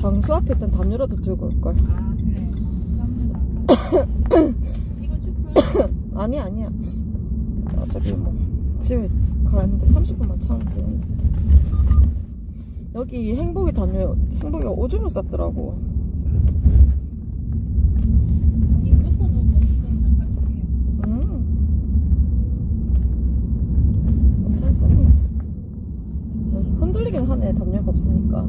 장수 앞에 있던 담요라도 들고 올걸. 아 그래. 감사합니다. 이거 축하. 아니 아니야. 어차피 뭐 집에 가는데 30분만 차면 되는데. 여기 행복이 담요 행복이가 오줌을 쌌더라고. 아니 무조건 넣고 지금 잠깐 줄게요. 음. 괜찮습니다. 흔들리긴 하네 담요가 없으니까.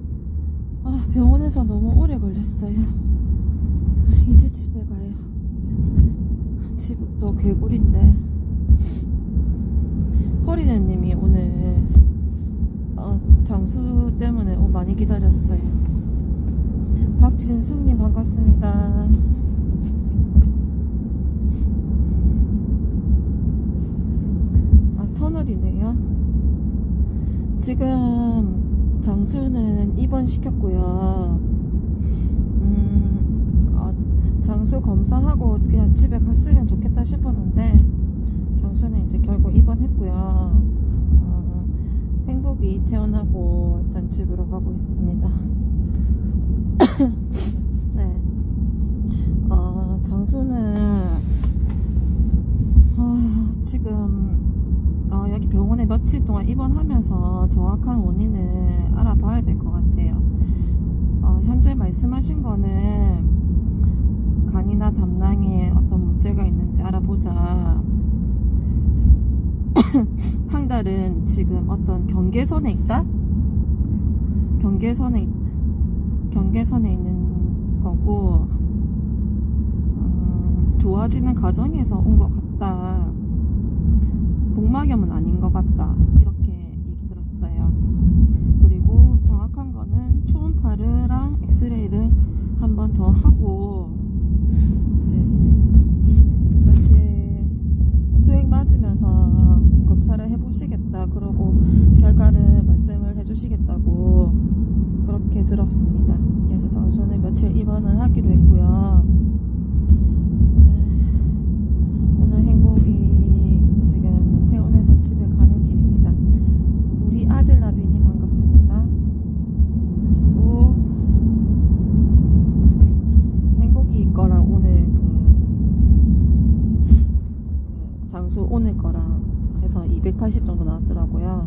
아, 병원에서 너무 오래 걸렸어요. 이제 집에 가요. 집도 개구리인데. 허리네님이 오늘 어, 장수 때문에 어, 많이 기다렸어요. 박진숙님 반갑습니다. 아, 터널이네요. 지금 장수는 입원시켰고요. 음, 어, 장수 검사하고 그냥 집에 갔으면 좋겠다 싶었는데 장수는 이제 결국 입원했고요. 어, 행복이 태어나고 일단 집으로 가고 있습니다. 네. 어, 장수는 아, 지금 어, 여기 병원에 며칠 동안 입원하면서 정확한 원인을 알아봐야 될 것 같아요. 어, 현재 말씀하신 거는 간이나 담낭에 어떤 문제가 있는지 알아보자. 한 달은 지금 어떤 경계선에 있다? 경계선에 있- 경계선에 있는 거고 음, 좋아지는 과정에서 온 것 같다. 복막염은 아닌 것 같다. 이렇게 얘기 들었어요. 그리고 정확한 거는 초음파르랑 엑스레이를 한 번 더 하고 이제 며칠 수액 맞으면서 검사를 해보시겠다. 그러고 결과를 말씀을 해주시겠다고 그렇게 들었습니다. 그래서 장소는 며칠 입원을 하기로 했고요. 네, 오늘 행복이 지금 퇴원해서 집에 가는 길입니다. 우리 아들 나비님 반갑습니다. 그리고 행복이 거랑 오늘 그, 그 장수 오늘 거랑 해서 280 정도 나왔더라고요.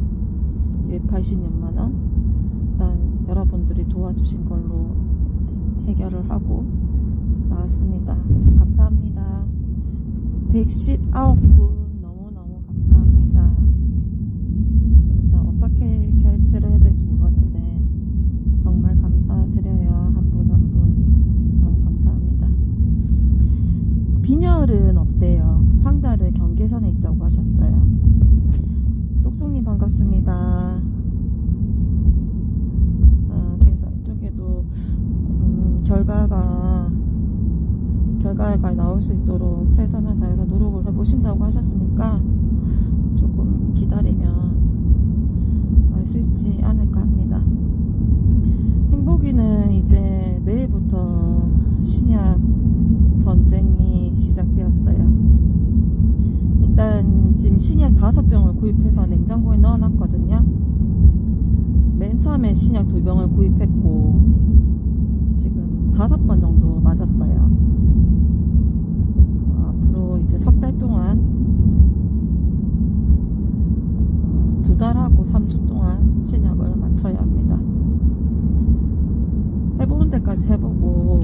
280몇만 원. 일단 여러분들이 도와주신 걸로 해결을 하고 나왔습니다. 감사합니다. 119분 너무너무 감사합니다. 진짜 어떻게 결제를 해야 될지 모르겠는데 정말 감사드려요. 한 분 한 분 너무 감사합니다. 빈혈은 없대요. 황달은 경계선에 있다고 하셨어요. 똑송님 반갑습니다. 아, 그래서 이쪽에도 음, 결과가 결과가 나올 수 있도록 최선을 다해서 노력을 해보신다고 하셨으니까 조금 기다리면 알 수 있지 않을까 합니다. 행복이는 이제 내일부터 신약 전쟁이 시작되었어요. 신약 다섯 병을 구입해서 냉장고에 넣어놨거든요. 맨 처음에 신약 두 병을 구입했고 지금 다섯 번 정도 맞았어요. 앞으로 이제 석 달 동안 어, 두 달하고 3주 동안 신약을 맞춰야 합니다. 해보는 데까지 해보고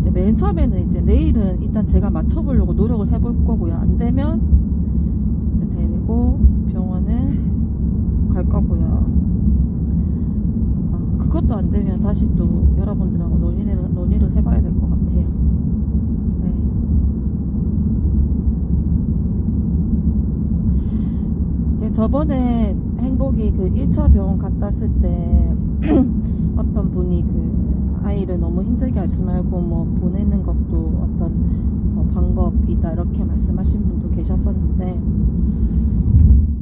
이제 맨 처음에는 이제 내일은 일단 제가 맞춰보려고 노력을 해볼 거고요. 안 되면 이제 데리고 병원을 갈 거고요. 아, 그것도 안 되면 다시 또 여러분들하고 논의를, 논의를 해봐야 될 것 같아요. 네. 이제 저번에 행복이 그 1차 병원 갔다 왔을 때 어떤 분이 그 아이를 너무 힘들게 하지 말고 뭐 보내는 것도 어떤 뭐 방법이다 이렇게 말씀하신 분도 계셨었는데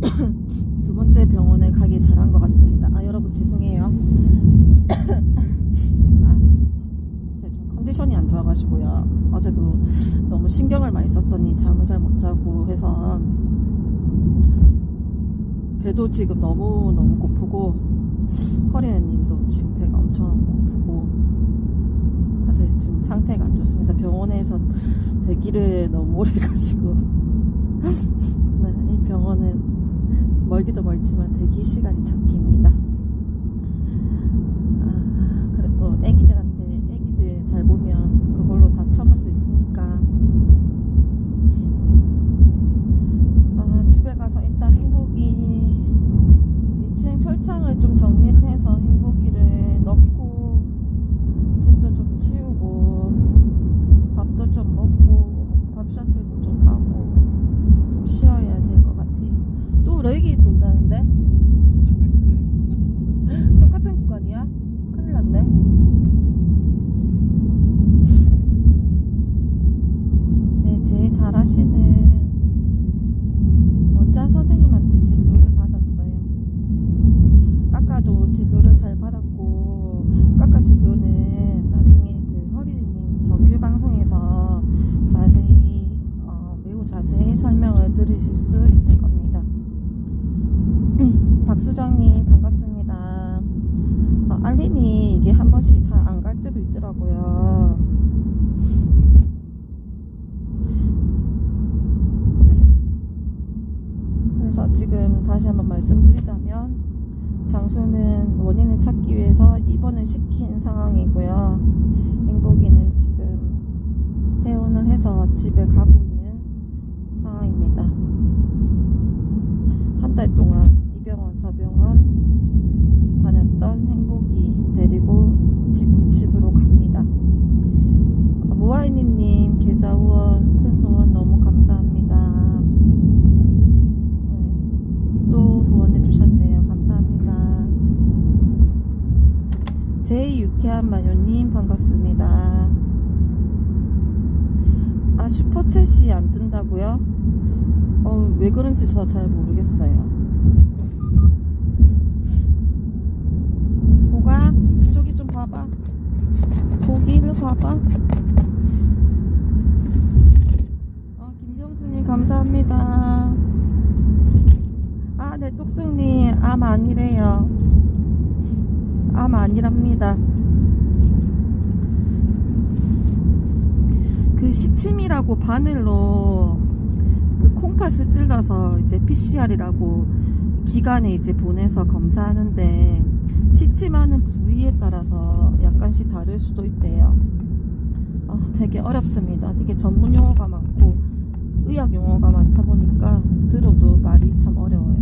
두 번째 병원에 가길 잘한 것 같습니다. 아 여러분 죄송해요. 아, 컨디션이 안 좋아가지고요. 어제도 너무 신경을 많이 썼더니 잠을 잘 못 자고 해서 배도 지금 너무 너무 고프고 허리는 님도 지금 배가 엄청 고프고 다들 지금 상태가 안 좋습니다. 병원에서 대기를 너무 오래 가지고 네, 이 병원은 멀기도 멀지만 대기 시간이 참 깁니다. 아, 그래도 애기들한테 애기들 잘 보면 그걸로 다 참을 수 있으니까 아, 집에 가서 일단 행복이 2층 철창을 좀 정리를 해서 행복이를 넣고 집도 좀 치우고 밥도 좀 먹고 밥 셔틀도 좀 하고 좀 쉬어야 될 것 같아요. 또 레기 돈다는데? 똑같은 구간이야? 큰일 났네. 네, 제일 잘하시는 원장 선생님한테 진료를 받았어요. 까까도 진료를 잘 받았고, 까까 진료는 나중에 그 허리님 정규 방송에서 자세히, 어, 매우 자세히 설명을 들으실 수 있을 겁니다. 박수정님, 반갑습니다. 어, 알림이 이게 한 번씩 잘 안 갈 때도 있더라고요. 그래서 지금 다시 한번 말씀드리자면 장수는 원인을 찾기 위해서 입원을 시킨 상황이고요. 행복이는 지금 퇴원을 해서 집에 가고 있는 상황입니다. 한 달 동안 이 병원 저 병원 다녔던 행복이 데리고 지금 집으로 갑니다. 아, 모아이님님 계좌 후원 큰 후원 너무 감사합니다. 네, 또 후원해 주셨네요. 감사합니다. 제이 유쾌한 마녀님 반갑습니다. 아 슈퍼챗이 안 뜬다고요? 어, 왜 그런지 저 잘 모르겠어요. 보가 저기 좀 봐봐. 보기를 봐봐. 어, 김정수님 감사합니다. 아, 네, 똑순님 암 아니래요. 암 아니랍니다. 그 시침이라고 바늘로 그 콩팥을 찔러서 이제 PCR이라고 기관에 이제 보내서 검사하는데 시침하는 부위에 따라서 약간씩 다를 수도 있대요. 아, 되게 어렵습니다. 되게 전문 용어가 많고 의학 용어가 많다 보니까 들어도 말이 참 어려워요.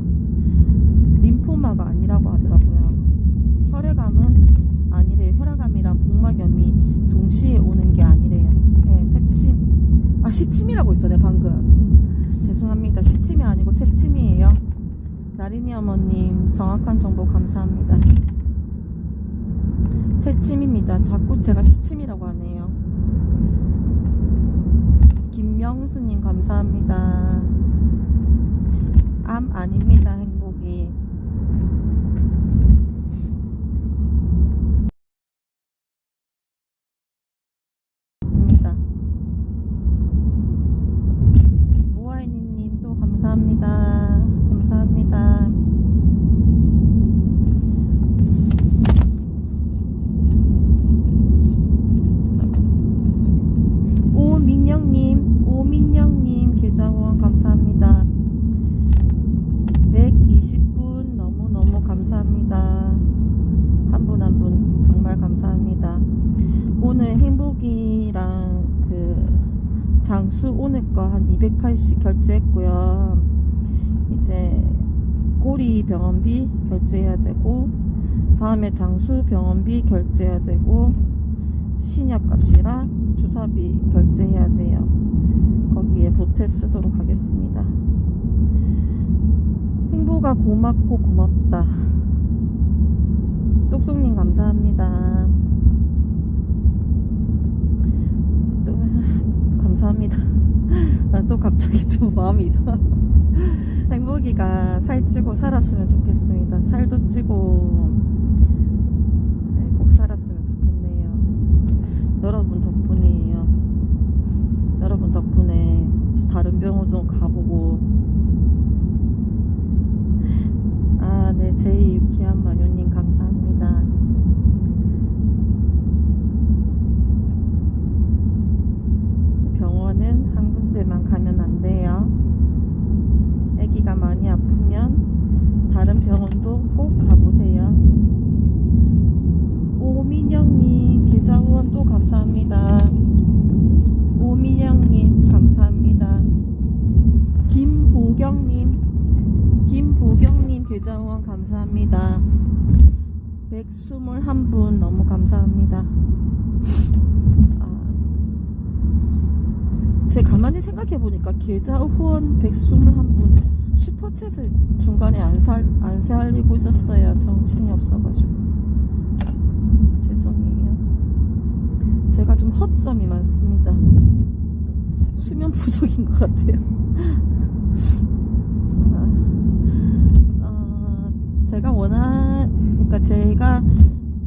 림포마가 아니라고 하더라고요. 혈액암은 아니래요. 혈액암이랑 복막염이 동시에 오는 게 아니래요. 예, 새침. 아, 시침이라고 했잖아요, 방금. 죄송합니다. 시침이 아니고 새침이에요. 나린이 어머님, 정확한 정보 감사합니다. 새침입니다. 자꾸 제가 시침이라고 하네요. 김명수님, 감사합니다. 암 아닙니다, 행복이. 맞습니다. 모아이니님 또 감사합니다. 감사합니다. 오민영님, 오민영님 계좌원 감사합니다. 120분 너무너무 감사합니다. 한 분 한 분 정말 감사합니다. 오늘 행복이랑 그 장수 오늘 거 한 280 결제했고요. 이제 꼬리 병원비 결제해야 되고 다음에 장수 병원비 결제해야 되고 신약 값이랑 주사비 결제해야 돼요. 거기에 보태 쓰도록 하겠습니다. 행보가 고맙고 고맙다. 똑송님 감사합니다. 또 감사합니다. 아, 또 갑자기 또 마음이 이상하. 행복이가 살찌고 살았으면 좋겠습니다. 살도 찌고 네, 꼭 살았으면 좋겠네요. 여러분 덕분이에요. 여러분 덕분에 또 다른 병원도 가보고 아, 네, 제이 유쾌한 마녀님 감사합니다. 병원은 한 군데만 가면 안 돼요. 아기가 많이 아프면 다른 병원도 꼭 가보세요. 오민영님 계좌 후원 또 감사합니다. 오민영님 감사합니다. 김보경님 김보경님 계좌 후원 감사합니다. 121분 너무 감사합니다. 아, 제 가만히 생각해 보니까 계좌 후원 121분 슈퍼챗을 중간에 안, 살, 안 살리고 있었어요. 정신이 없어가지고. 죄송해요. 제가 좀 허점이 많습니다. 수면 부족인 것 같아요. 어, 제가 원하, 그러니까 제가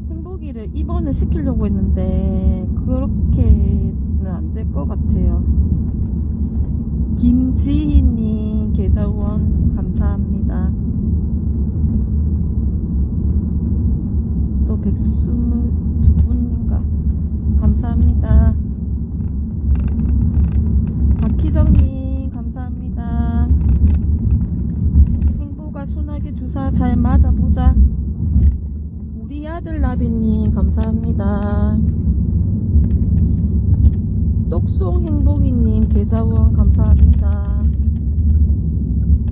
행복이를 입원을 시키려고 했는데 그렇게는 안 될 것 같아요. 김지희님 계좌 후원 감사합니다. 또 122분인가 감사합니다. 박희정님 감사합니다. 행보가 순하게 주사 잘 맞아보자. 우리 아들 나비님 감사합니다. 똑송 행복이님 계좌 후원 감사합니다.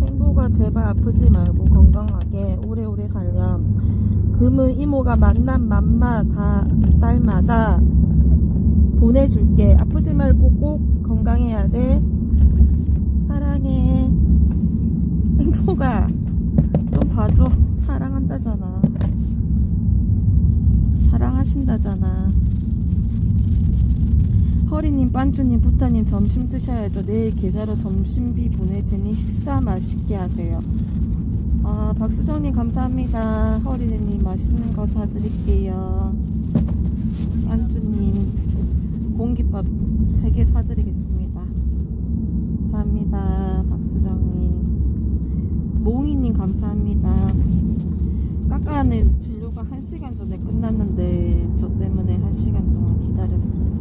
행복아 제발 아프지 말고 건강하게 오래오래 살렴. 금은 이모가 만난 맘마 다 딸마다 보내줄게. 아프지 말고 꼭 건강해야 돼. 사랑해. 행복아 좀 봐줘. 사랑한다잖아. 사랑하신다잖아. 허리님, 빤쭈님, 부타님 점심 드셔야죠. 내일 계좌로 점심비 보낼 테니 식사 맛있게 하세요. 아, 박수정님 감사합니다. 허리님 맛있는 거 사드릴게요. 빤쭈님 공깃밥 3개 사드리겠습니다. 감사합니다. 박수정님. 몽이님 감사합니다. 깎아내 진료가 1시간 전에 끝났는데 저 때문에 1시간 동안 기다렸어요.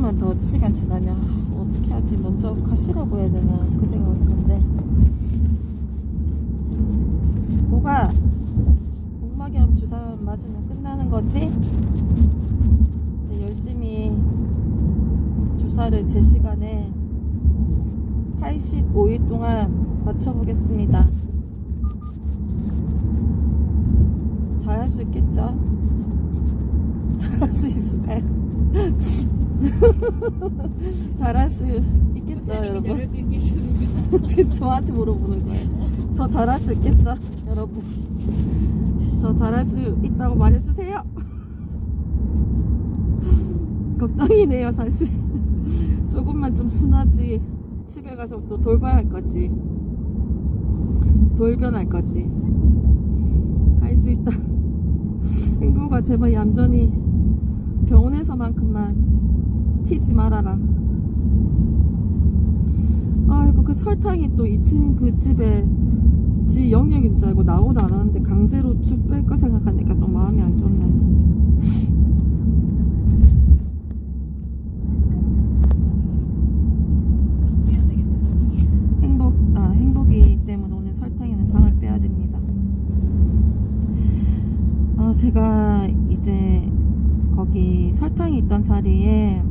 조금만 더 시간 지나면 아, 어떻게 하지 먼저 가시라고 해야 되나 그 생각을 했는데 뭐가 복막염 주사 맞으면 끝나는 거지? 이제 열심히 주사를 제 시간에 85일 동안 맞춰보겠습니다. 잘할 수 있겠죠? 잘할 수 있을까요? 잘할 수 있겠죠, 여러분? 지금 저한테 물어보는 거예요. 저 잘할 수 있겠죠, 여러분? 저 잘할 수 있다고 말해주세요. 걱정이네요, 사실. 조금만 좀 순하지. 집에 가서 또 돌봐야 할 거지. 돌변할 거지. 할 수 있다. 행복아, 제발 얌전히 병원에서만큼만 튀지 말아라. 아이고 그 설탕이 또 2층 그 집에 지 영역인 줄 알고 나오도 안 하는데 강제로 쭉 뺄 거 생각하니까 또 마음이 안 좋네. 아. 아 제가 이제 거기 설탕이 있던 자리에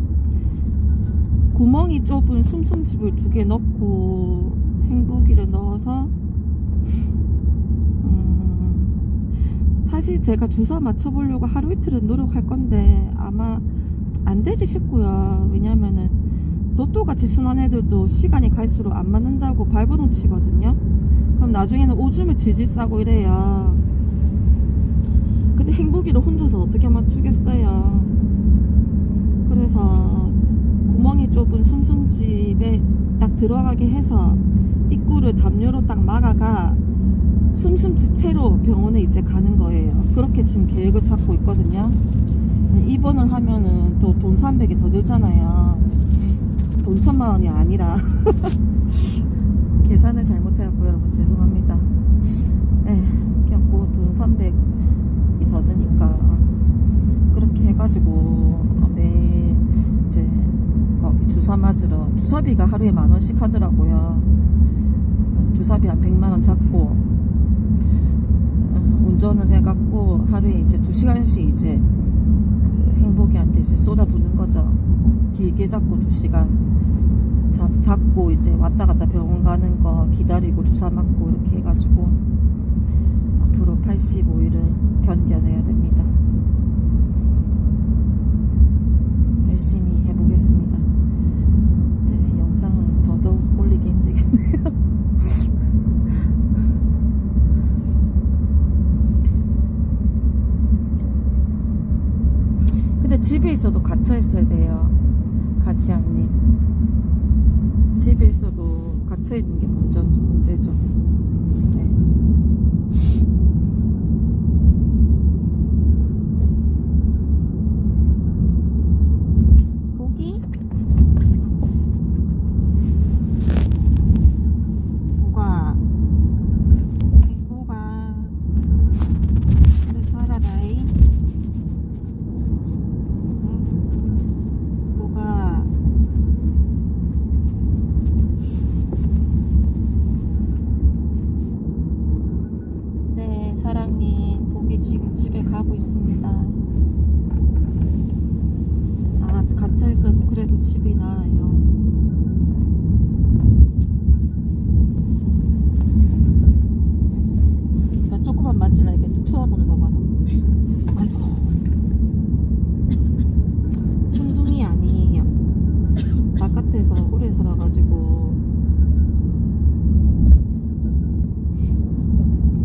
구멍이 좁은 숨숨집을 두 개 넣고 행복이를 넣어서 음, 사실 제가 주사 맞춰보려고 하루 이틀은 노력할 건데 아마 안 되지 싶고요. 왜냐면은 로또 같이 순한 애들도 시간이 갈수록 안 맞는다고 발버둥 치거든요. 그럼 나중에는 오줌을 질질 싸고 이래요. 근데 행복이를 혼자서 어떻게 맞추겠어요. 그래서 구멍이 좁은 숨숨집에 딱 들어가게 해서 입구를 담요로 딱 막아가 숨숨집 채로 병원에 이제 가는 거예요. 그렇게 지금 계획을 잡고 있거든요. 입원을 하면은 또 돈 300이 더 들잖아요. 돈 천만 원이 아니라. 계산을 잘못해갖고 여러분 죄송합니다. 에, 그래갖고 돈 300이 더 드니까 그렇게 해가지고 매일 이제 주사 맞으러 주사비가 하루에 만 원씩 하더라고요. 주사비 한 100만 원 잡고 어, 운전을 해갖고 하루에 이제 2 시간씩 이제 그 행복이한테 이제 쏟아부는 거죠. 길게 잡고 2 시간. 잡, 잡고 이제 왔다 갔다 병원 가는 거 기다리고 주사 맞고 이렇게 해가지고 앞으로 85일은 견뎌내야 됩니다. 열심히 해보겠습니다. 이제 영상은 더더욱 올리기 힘들겠네요. 근데 집에 갇혀 있어야 돼요. 가치아님. 집에 있어도 갇혀 있는 게 먼저 문제죠. 네. 고기? 뭐가? 행복아. 그래 살아라이. 응? 뭐가? 네, 사랑님, 복이 지금 집에 가고 있습니다. 아, 갇혀있어도 그래도 집이 나아요. 나 조금만 만질라 이게 또 쳐다보는 거 봐라. 아이고. 충동이 아니에요. 바깥에서 오래 살아가지고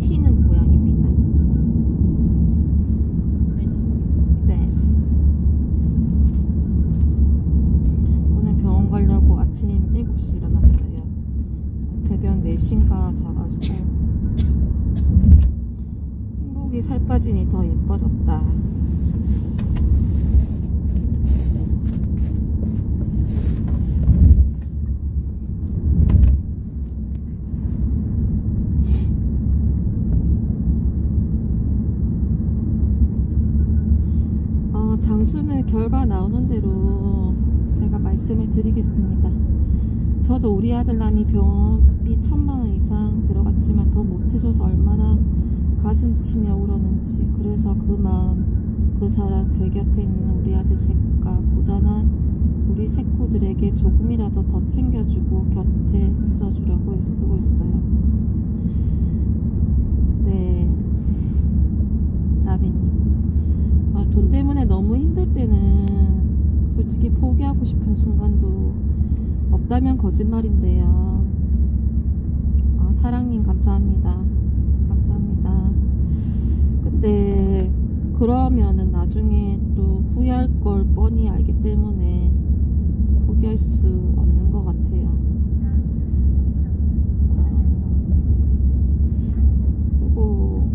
튀는 고양입니다. 네. 오늘 병원 가려고 7시 일어났어요. 새벽 4시인가 자가지고. 행복이 살 빠지니 더 예뻐졌다. 어, 장수는 결과 나오는 대로 제가 말씀을 드리겠습니다. 저도 우리 아들남이 병원비 천만 원 이상 들어갔지만 더 못해줘서 얼마나 가슴 치며 울었는지 그래서 그 마음 그 사랑 제 곁에 있는 우리 아들 셋과 고단한 우리 식구들에게 조금이라도 더 챙겨주고 곁에 있어주려고 애쓰고 있어요. 네, 나비님. 아, 돈 때문에 너무 힘들 때는 솔직히 포기하고 싶은 순간도 없다면 거짓말인데요. 아, 사랑님 감사합니다. 감사합니다. 근데 그러면은 나중에 또 후회할 걸 뻔히 알기 때문에 포기할 수 없는 것 같아요. 아, 그리고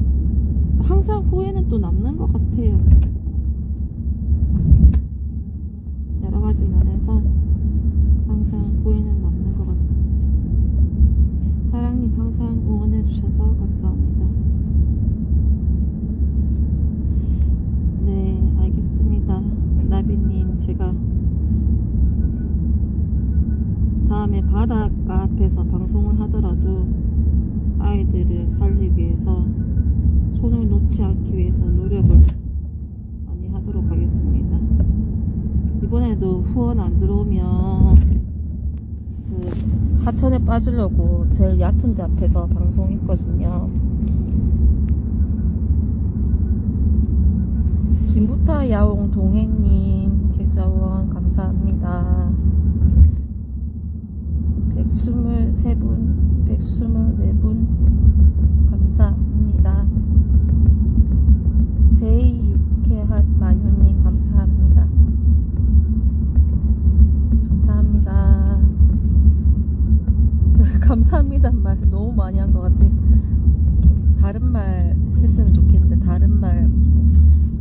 항상 후회는 또 남는 것 같아요. 여러 가지 면에서 항상 후회는 남는 것 같습니다. 사랑님 항상 응원해 주셔서 감사합니다. 네, 알겠습니다. 나비님, 제가 다음에 바닷가 앞에서 방송을 하더라도 아이들을 살리기 위해서 손을 놓지 않기 위해서 노력을 많이 하도록 하겠습니다. 이번에도 후원 안 들어오면 그 하천에 빠지려고 제일 얕은 데 앞에서 방송했거든요. 김부타 야옹 동행님 계좌원 감사합니다. 123분 224분 감사합니다. 제이 감사합니다 말 너무 많이 한 것 같아. 다른 말 했으면 좋겠는데 다른 말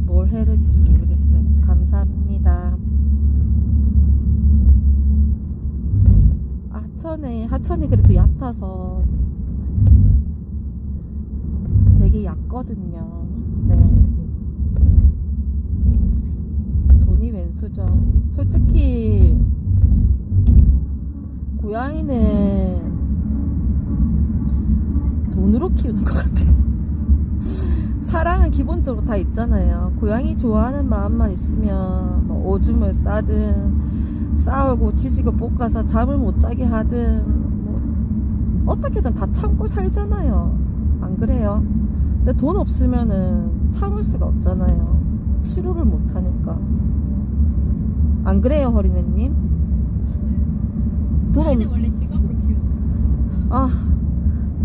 뭘 해야 될지 모르겠어요. 감사합니다. 하천에 하천이 그래도 얕아서 되게 얕거든요. 네. 돈이 왼수죠. 솔직히 고양이는 돈으로 키우는 것 같아. 사랑은 기본적으로 다 있잖아요. 고양이 좋아하는 마음만 있으면 뭐 오줌을 싸든 싸우고 지지고 볶아서 잠을 못 자게 하든 뭐 어떻게든 다 참고 살잖아요. 안 그래요? 근데 돈 없으면은 참을 수가 없잖아요. 치료를 못 하니까. 안 그래요, 허리네님? 돈 없, 원래 직업으로 키우는 아,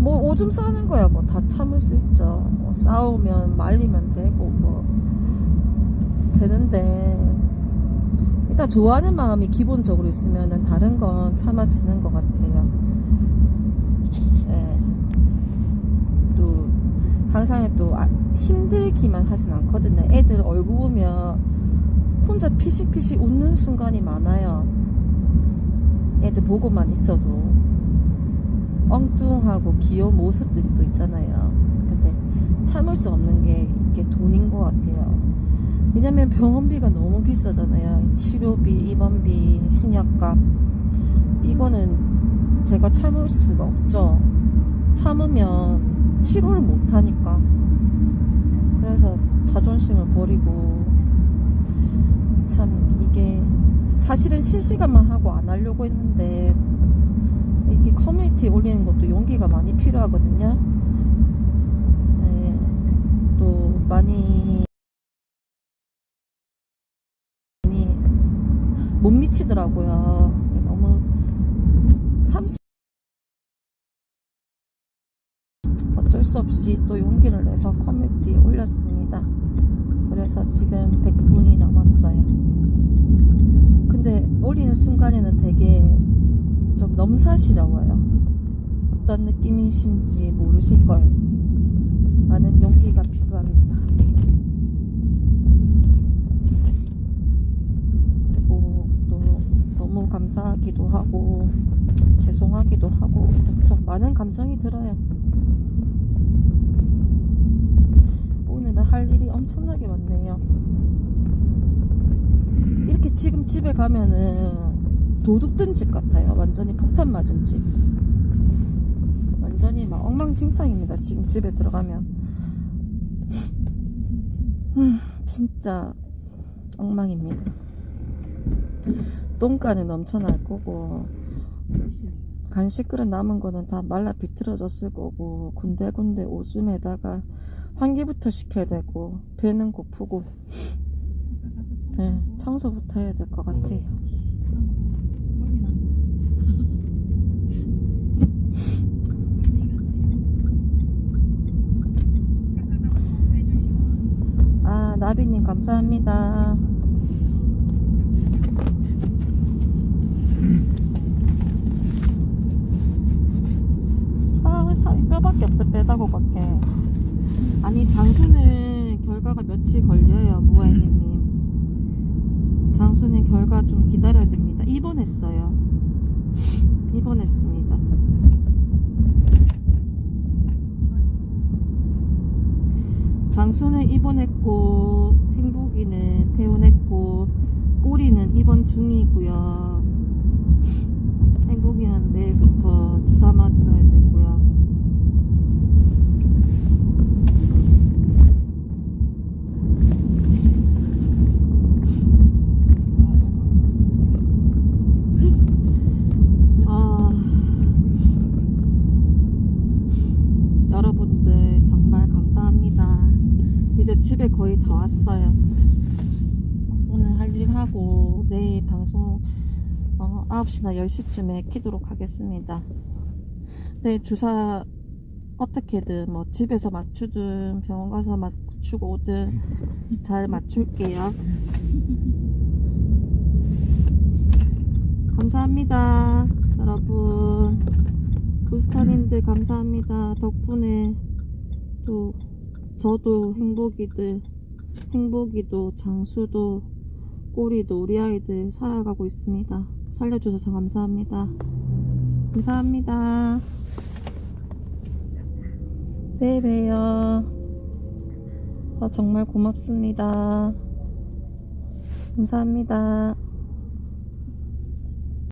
뭐 오줌 싸는 거야 뭐 다 참을 수 있죠. 뭐 싸우면 말리면 되고 뭐 되는데 일단 좋아하는 마음이 기본적으로 있으면은 다른 건 참아지는 것 같아요. 예. 또 항상 또 아- 힘들기만 하진 않거든요. 애들 얼굴 보면 혼자 피식피식 웃는 순간이 많아요. 애들 보고만 있어도. 엉뚱하고 귀여운 모습들이 또 있잖아요. 근데 참을 수 없는 게 이게 돈인 것 같아요. 왜냐면 병원비가 너무 비싸잖아요. 치료비, 입원비, 신약값. 이거는 제가 참을 수가 없죠. 참으면 치료를 못 하니까. 그래서 자존심을 버리고 참 이게 사실은 실시간만 하고 안 하려고 했는데 이게 커뮤니티에 올리는 것도 용기가 많이 필요하거든요. 네, 또 많이 많이 못 미치더라고요. 너무 30 어쩔 수 없이 또 용기를 내서 커뮤니티에 올렸습니다. 그래서 지금 100분이 넘었어요. 근데 올리는 순간에는 되게 좀 넘사시러워요. 어떤 느낌이신지 모르실 거예요. 많은 용기가 필요합니다. 그리고 또 너무 감사하기도 하고 죄송하기도 하고 그렇죠. 많은 감정이 들어요. 오늘은 할 일이 엄청나게 많네요. 이렇게 지금 집에 가면은 도둑 든 집 같아요. 완전히 폭탄 맞은 집. 완전히 막 엉망진창입니다. 지금 집에 들어가면. 음, 진짜 엉망입니다. 똥간은 넘쳐날 거고, 간식 그릇 남은 거는 다 말라 비틀어졌을 거고, 군데군데 오줌에다가 환기부터 시켜야 되고, 배는 고프고, 네, 청소부터 해야 될 것 같아요. 멀미 난다. 아, 나비님 감사합니다. 아, 왜 사, 뼈밖에 없다, 빼다고밖에. 아니, 장수는 결과가 며칠 걸려요, 모아이님. 장수는 결과 좀 기다려야 됩니다. 입원했어요. 입원했습니다. 장수는 입원했고 행복이는 퇴원했고 꼬리는 입원 중이고요. 행복이는 내일부터 주사 맞아야 되고요. 아, 여러분들 정말 감사합니다. 이제 집에 거의 다 왔어요. 오늘 할 일 하고 내일 방송 어, 9시나 10시쯤에 키도록 하겠습니다. 네, 주사 어떻게든 뭐 집에서 맞추든 병원 가서 맞추고 오든 잘 맞출게요. 감사합니다. 여러분. 부스터님들 감사합니다. 덕분에 또 저도 행복이들, 행복이도 장수도 꼬리도 우리 아이들 살아가고 있습니다. 살려주셔서 감사합니다. 감사합니다. 내일 봬요. 아, 정말 고맙습니다. 감사합니다.